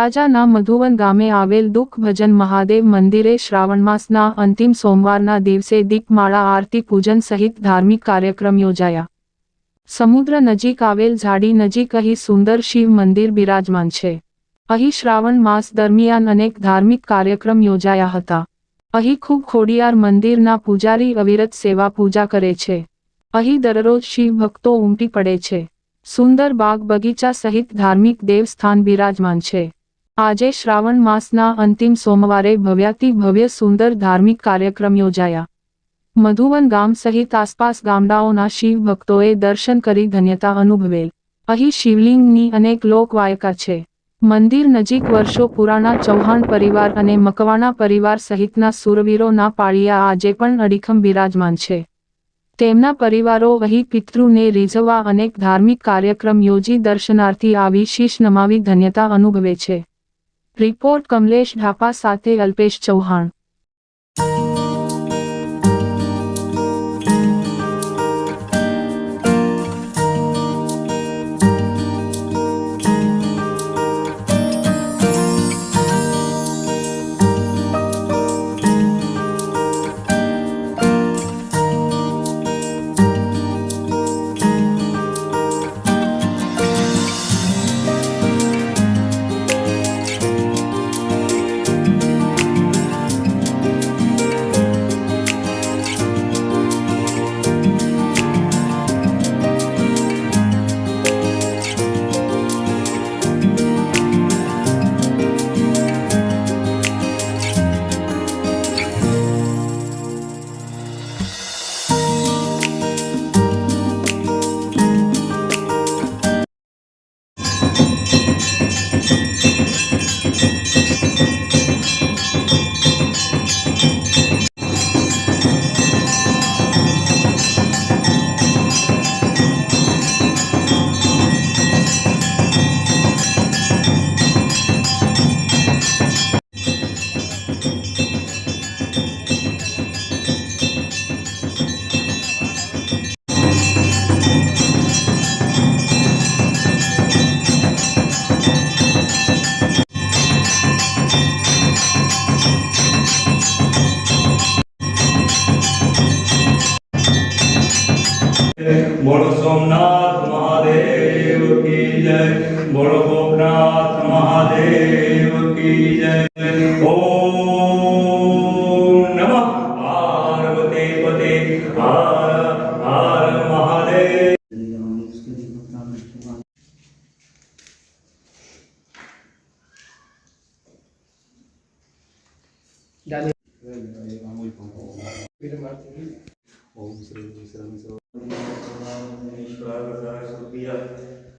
તળાજાના મધુવન ગામે આવેલ દુઃખ ભજન મહાદેવ મંદિરે શ્રાવણ માસના અંતિમ સોમવારના દિવસે દીપમાળા આરતી પૂજન સહિત ધાર્મિક કાર્યક્રમ યોજાયા. સમુદ્ર નજીક આવેલ ઝાડી નજીક અહીં સુંદર શિવ મંદિર બિરાજમાન છે. અહીં શ્રાવણ માસ દરમિયાન અનેક ધાર્મિક કાર્યક્રમ યોજાયા હતા. અહીં ખૂબ ખોડિયાર મંદિરના પૂજારી અવિરત સેવા પૂજા કરે છે. અહીં દરરોજ શિવ ભક્તો ઉમટી પડે છે. સુંદર બાગ બગીચા સહિત ધાર્મિક દેવસ્થાન બિરાજમાન છે. આજે શ્રાવણ માસના અંતિમ સોમવારે ભવ્યાતિ ભવ્ય સુંદર ધાર્મિક કાર્યક્રમ યોજાયા. મધુવન ગામ સહિત આસપાસ ગામડાઓના શિવ ભક્તોએ દર્શન કરી ધન્યતા અનુભવેલ. અહીં શિવલિંગની અનેક લોકવાયકા છે. મંદિર નજીક વર્ષો પુરાણા ચૌહાણ પરિવાર અને મકવાણા પરિવાર સહિતના સુરવીરોના પાળિયા આજે પણ અડીખમ બિરાજમાન છે. તેમના પરિવારો અહીં પિતૃને રીઝવવા અનેક ધાર્મિક કાર્યક્રમ યોજી દર્શનાર્થી આવી શીશ નમાવી ધન્યતા અનુભવે છે. રિપોર્ટ કમલેશ ઢાપા સાથે અલ્પેશ ચૌહાણ. બોલો સોમનાથ મહાદેવ કી જય બોલો ગોપનાથ મહાદેવ કી જય ઓમ નમઃ પાર્વતી પતે હર હર મહાદેવ.